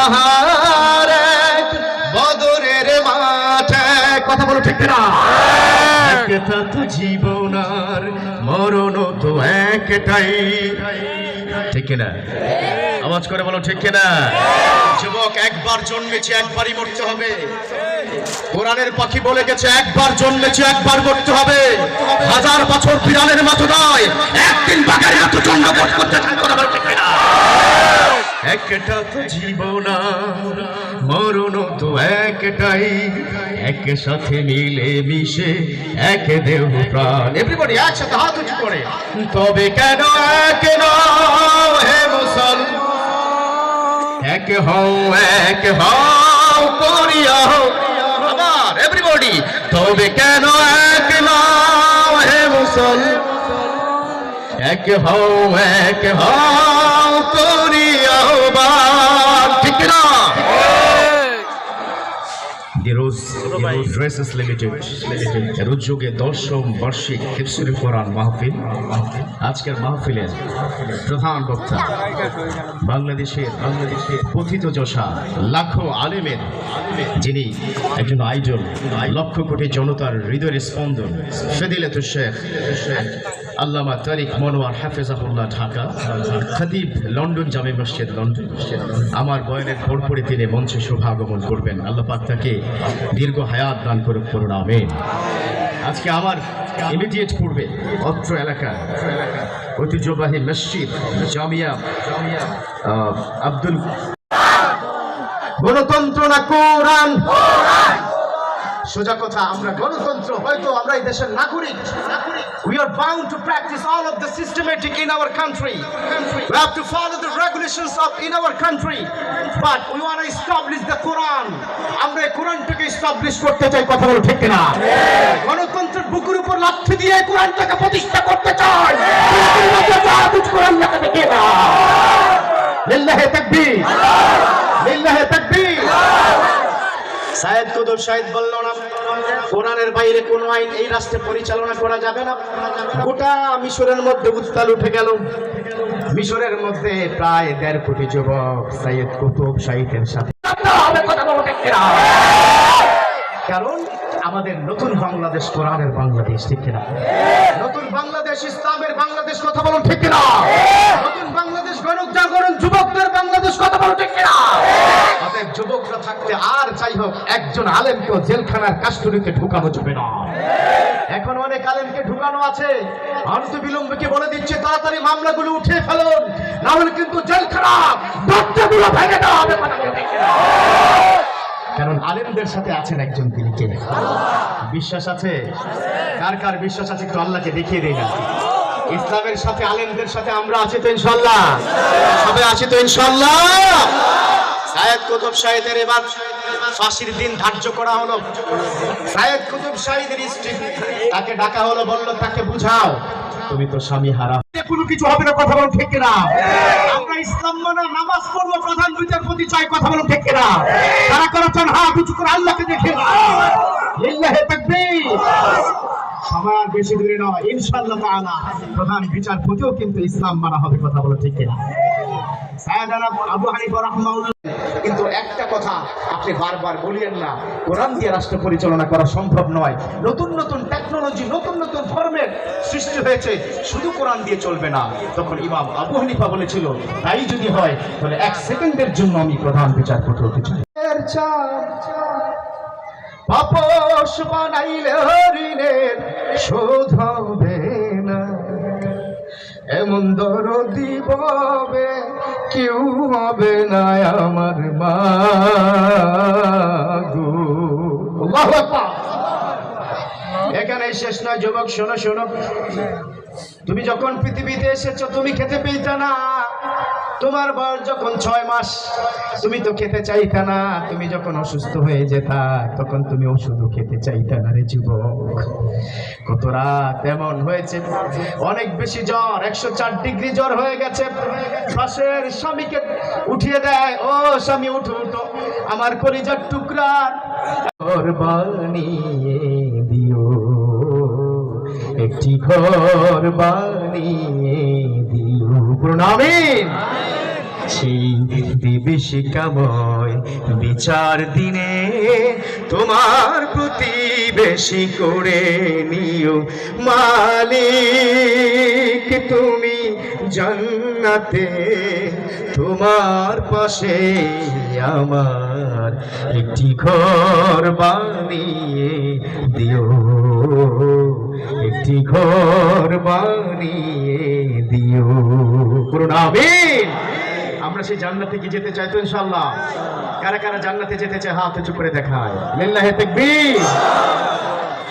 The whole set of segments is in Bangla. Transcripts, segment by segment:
পাহাড়ে বদরের মাঠে কথা বলো ঠিক না একটা তো জীবন আর মরণ তো একটাই। ঠিক না আওয়াজ করে বলো ঠিক না যুবক, একবার জন্মেছে, একবারই মরতে হবে। কোরআনের পাখি বলে গেছে, একবার জন্মেছে, একবার মরতে হবে। হাজার বছর বিড়ালের মতো নয় একদিন বাঘের মতো জন্মগ্রহণ করতে ঠিক না একটা তো জীবন মরণ তো একটাই। এক সাথে মিলে মিশে এক দেহ প্রাণ। এভরিবডি একসাথে হাত উঁচু করে। তবে কেন এক নও হে মুসলমান? এক হও এক হও, করিয়া হও। আবার এভরিবডি তবে কেন এক নও হে মুসলমান? এক হও এক হও, করিয়া ড্রেসেস লিমিটেড এর উদ্যোগে দশম বার্ষিক কোরআন মাহফিল আজকের মাহফিলের প্রধান বক্তা বাংলাদেশের বাংলাদেশের কথিত যশা লাখো আলেমের যিনি একজন আইডল লক্ষ কোটি জনতার হৃদয়ের স্পন্দন ফেদিলত শেখ আল্লামা তারিক মনোয়ার হাফেজাহুল্লাহ ঢাকা খতিব লন্ডন জামে মসজিদ লন্ডন। আমার বয়নের পরপরে তিনি মঞ্চে শোভাগমন করবেন। আল্লাহ পাক তাকে দীর্ঘ হায়াত দান করুক করুন আমেন আজকে আমার ইমিডিয়েট পূর্বে অত্র এলাকা ঐতিহ্যবাহী মসজিদ জামিয়া আব্দুল গণতন্ত্র না কোরআন সোজা কথা আমরা গণতন্ত্র হয়তো আমরা এই দেশের নাগরিক we are bound to practice all of the systematic in our country we have to follow the regulations of in our country but we want to establish the quran কোরআনটাকে establish করতে চাই কথা বলো ঠিক না গণতন্ত্রের বুকের উপর লাঠি দিয়ে কোরআনটাকে প্রতিষ্ঠা করতে চাই। কোরআন না লিল্লাহি তাকবীর। লিল্লাহি তাকবীর। কুতুব শাহিদ বলল না কোরআনের বাইরে কোনো আইন এই রাষ্ট্রে পরিচালনা করা যাবে না। গোটা মিশরের মধ্যে উত্তাল উঠে গেল। মিশরের মধ্যে প্রায় দেড় কোটি যুবক সাইয়েদ কুতুব শাহিদের সাথে। কারণ আমাদের নতুন বাংলাদেশ কোরআনের বাংলাদেশ, ঠিক কিনা? নতুন বাংলাদেশ ইসলামের বাংলাদেশ কথা বলুন, ঠিক কিনা? নতুন বাংলাদেশ গণক জাগরণ, যুবকদের বাংলাদেশ কথা বলুন, ঠিক কিনা? যুবকরা থাকতে আর যাই হোক, একজন আলেমকেও জেলখানার কাস্টডিতে ঢুকানো যাবে না। এখন অনেক আলেমকে ঢুকানো আছে। অন্ত বিলম্বকে বলে দিচ্ছে, তাড়াতাড়ি মামলাগুলো উঠে ফেলুন। না হলে কিন্তু জেলখানা দরজাগুলো ভেঙে দেওয়া হবে? কারণ আলেমদের সাথে আছেন একজন তিনি কে? বিশ্বাস আছে? কার কার বিশ্বাস আছে একটু আল্লাহকে দেখিয়ে দিই না। ইসলামের সাথে আলেমদের সাথে আমরা আছি তো ইনশাল্লাহ সবাই আছি তো ইনশাল্লাহ সায়েদ কুতুব শাহিদের এবার ফাঁসির দিন ধার্য করা হলো। সায়েদ কুতুব শাহিদের স্ত্রী তাকে ডাকা হলো, বলল, তাকে বুঝাও। তুমি তো স্বামী হারা। কোনো কিছু হবে না, কথা বলো ঠিক না আমরা ইসলাম মানা নামাজ পড়ব, প্রধান বিচারপতি চাই, কথা বলো ঠেকে না তারা করেছেন হা কিছু করে আল্লাহকে দেখে না তাকবীর। সময় বেশি দূরে নয়। ইনশাআল্লাহ তাআলা প্রধান বিচারপতিও কিন্তু ইসলাম মানা হবে কথা বলো ঠিক না আবু হানিফা রাহমাহুল্লাহ। কিন্তু একটা কথা আপনি বারবার বলিয়েন না, কোরআন দিয়ে রাষ্ট্র পরিচালনা করা সম্ভব নয়। নতুন নতুন টেকনোলজি নতুন নতুন ফর্মের সৃষ্টি হয়েছে, শুধু কোরআন দিয়ে চলবে না। তখন ইমাম আবু হানিফা বলেছিল, তাই যদি হয়, তাহলে এক সেকেন্ডের জন্য আমি প্রধান বিচারপতি হতে চাই। পাপস বানাইলে হরিণের শোধ হবে না। এমন দরদি পাবে কেউ হবে না আমার মা গো। এখানে শেষ নয়, যুবক, শোনো শোনো। তুমি যখন পৃথিবীতে এসেছ, তুমি খেতে পেয়েছ না। তোমার বয়স যখন ছয় মাস, তুমি তো খেতে চাইতা না। তুমি যখন অসুস্থ হয়ে যেতা, তখন তুমি ওষুধও খেতে চাইতা না রে যুবক। কত রাত এমন হয়েছে। অনেক বেশি জ্বর, একশো চার ডিগ্রি জ্বর হয়ে গেছে। শ্বাসের স্বামীকে উঠিয়ে দেয়, ও স্বামী, উঠো উঠো। আমার কলিজার টুকরা বানিয়ে দিও। একটি ঘর বানিয়ে দিও। প্রণামী। সেই বিভীষিকাময় বিচার দিনে তোমার প্রতিবেশী করে নিও। মালিক, তুমি জান্নাতে, তোমার পাশে আমার একটি ঘর বানিয়ে দিও। একটি ঘর বানিয়ে দিও। করুন আমরা সেই জান্নাতে কি যেতে চাই তো ইনশাআল্লাহ? কারা কারা জান্নাতে যেতে চায় হাত উঁচু করে দেখায়। লিল্লাহে তাকবীর।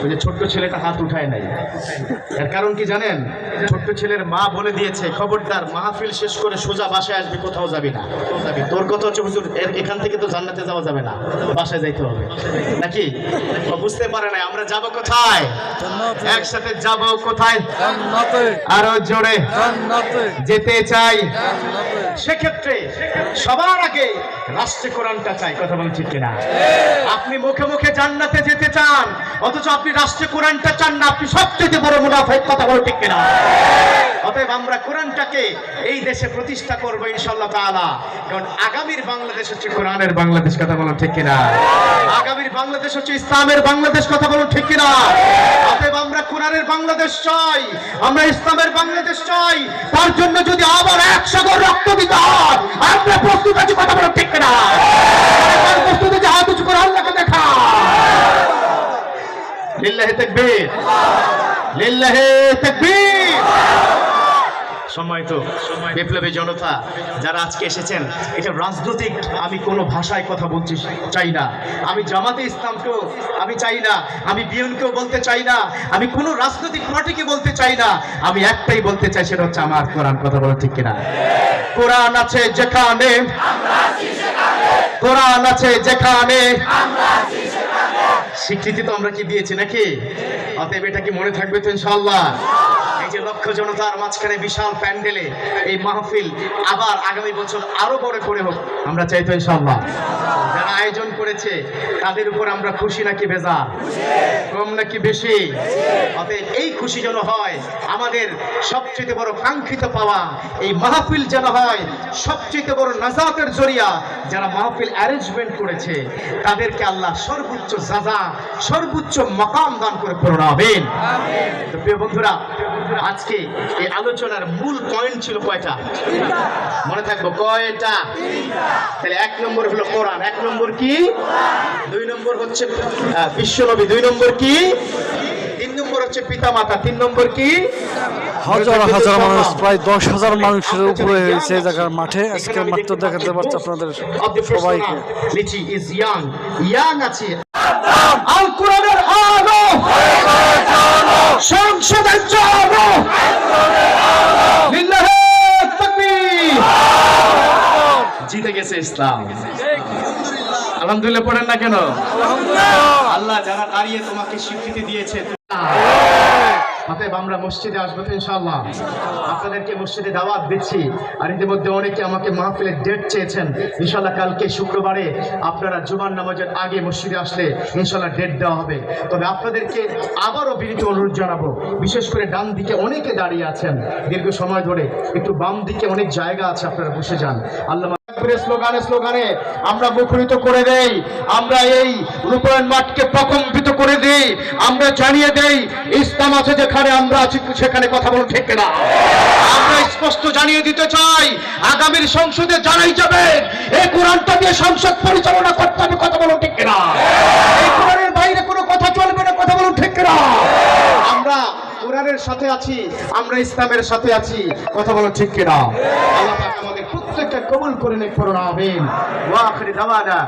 ওই যে ছোট্ট ছেলেটা হাত উঠায় নাই। এর কারণ কি জানেন? ছোট্ট ছেলের মা বলে দিয়েছে খবরদার মাহফিল শেষ করে সোজা বাসায় আসবে কোথাও যাবি না। যাবি তোর কথা হচ্ছে হুজুর এখান থেকে তো জান্নাতে যাওয়া যাবে না বাসায় যাইতে হবে। নাকি? ও বুঝতে পারে না আমরা যাব কোথায়? একসাথে যাব কোথায়? জান্নাতে। আরও জোরে। জান্নাতে। যেতে চাই। জান্নাতে। সেক্ষেত্রে সবার আগে রাষ্ট্রে কোরআনটা চাই, কথা বলছি কিনা? আপনি মুখে মুখে জান্নাতে যেতে চান, অথচ আপনি রাষ্ট্রে কোরআনটা চান না, আপনি সবচেয়ে বড় মুনাফেক, কথা বলছি কিনা? অতএব আমরা কোরআনটাকে এই দেশে প্রতিষ্ঠা করব ইনশাল্লাহ তাআলা। কারণ আগামীর বাংলাদেশ হচ্ছে কোরআনের বাংলাদেশ, কথা বলো ঠিক কিনা? আগামীর বাংলাদেশ হচ্ছে ইসলামের বাংলাদেশ, কথা বলো ঠিক কিনা? অতএব আমরা কোরআনের বাংলাদেশ চাই, আমরা ইসলামের বাংলাদেশ চাই। তার জন্য যদি আবার এক সাগর রক্ত দিতে হয়, আমরা প্রস্তুত আছি, কথা বলো ঠিক কিনা? প্রস্তুত আছে হাত উঁচু করে আল্লাহকে দেখা লিল্লাহে তাকবীর। লিল্লাহে তাকবীর। সময় তো বিপ্লবী জনতা যারা আজকে এসেছেন এটা রাজনৈতিক আমি কোনো ভাষায় কথা বলতে চাই না। আমি জামাতে ইসলামকেও আমি চাই না আমি বিএনকেও বলতে চাই না আমি কোনো রাজনৈতিক পার্টিকে বলতে চাই না। আমি একটাই বলতে চাই সেটা হচ্ছে আমার কোরআন কথা বলা ঠিক কিনা? কোরআন আছে যেখানে কোরআন আছে যেখানে। স্বীকৃতি তো আমরা কি দিয়েছি নাকি? অতএব এটা কি মনে থাকবে তো ইনশাআল্লাহ? যে লক্ষ জনতার মাঝখানে বিশাল প্যান্ডেলে এই মাহফিল আবার আগামী বছর আরও বড় করে হোক। আমরা চাই তো ইনশাআল্লাহ। যারা আয়োজন করেছে, তাদের উপর আমরা খুশি নাকি বেজার? কম নাকি বেশি? অতএব এই খুশি যেন হয়, আমাদের সবচেয়ে বড় কাঙ্ক্ষিত পাওয়া এই মাহফিল যেন হয়, সবচেয়ে বড় নাজাতের জরিয়া যারা মাহফিল অ্যারেঞ্জমেন্ট করেছে, তাদেরকে আল্লাহ সর্বোচ্চ জাজা, সর্বোচ্চ মকাম দান করে প্রণাবেন তো প্রিয় বন্ধুরা আজকে এই আলোচনার মূল পয়েন্ট ছিল কয়টা? মনে থাকব কয়টা? তাহলে এক নম্বর হলো কোরআন। এক নম্বর কি? দুই নম্বর হচ্ছে বিশ্বনবী। দুই নম্বর কি? তিন নম্বর হচ্ছে পিতা মাতা তিন নম্বর কি? হাজার হাজার মানুষ প্রায় দশ হাজার মানুষের উপরে হয়েছে জায়গার মাঠে। আজকে মাত্র দেখাতে পারছে আপনাদের সবাইকে। লিচি ইজ ইয়াং ইয়াং আছে। আল কোরআনের আলো সংসদের জন্য লিল্লাহে তাকবীর জিতে গেছে ইসলাম আলহামদুলিল্লাহ পড়েন না কেন? আল্লাহ যারা দাঁড়িয়ে তোমাকে স্বীকৃতি দিয়েছে অতএব আমরা মসজিদে আসব তো ইনশাআল্লাহ। আপনাদেরকে মসজিদে দাওয়াত দিচ্ছি আর ইতিমধ্যে অনেকে আমাকে মাহফিলের ডেট চেয়েছেন। ইনশাআল্লাহ কালকে শুক্রবারে আপনারা জুমার নামাজের আগে মসজিদে আসলে ইনশাআল্লাহ ডেট দেওয়া হবে। তবে আপনাদেরকে আবারও বিনীত অনুরোধ জানাব বিশেষ করে ডান দিকে অনেকে দাঁড়িয়ে আছেন। দীর্ঘ সময় ধরে একটু বাম দিকে অনেক জায়গা আছে আপনারা বসে যান। আল্লাহ তাকবীরের স্লোগানে স্লোগানে আমরা মুখরিত করে দেই, আমরা এই রূপায়ণ মাঠকে প্রকম্পিত করে দেই, আমরা জানিয়ে দেই, ইসলাম আছে যেখানে আমরা আছি সেখানে কথা বলুন ঠিক না আমরা স্পষ্ট জানিয়ে দিতে চাই, আগামীর সংসদে জানাই যাবেন এই কোরআনটা দিয়ে সংসদ পরিচালনা করতে হবে, কথা বলুন ঠিক না এই কোরআনের বাইরে কোনো কথা চলবে না, কথা বলুন ঠিক না আমরা কোরআনের সাথে আছি, আমরা ইসলামের সাথে আছি, কথা বলো ঠিক কিনা? আল্লাহ করে করুন আমিন। ওয়া আখির দাওয়ানা।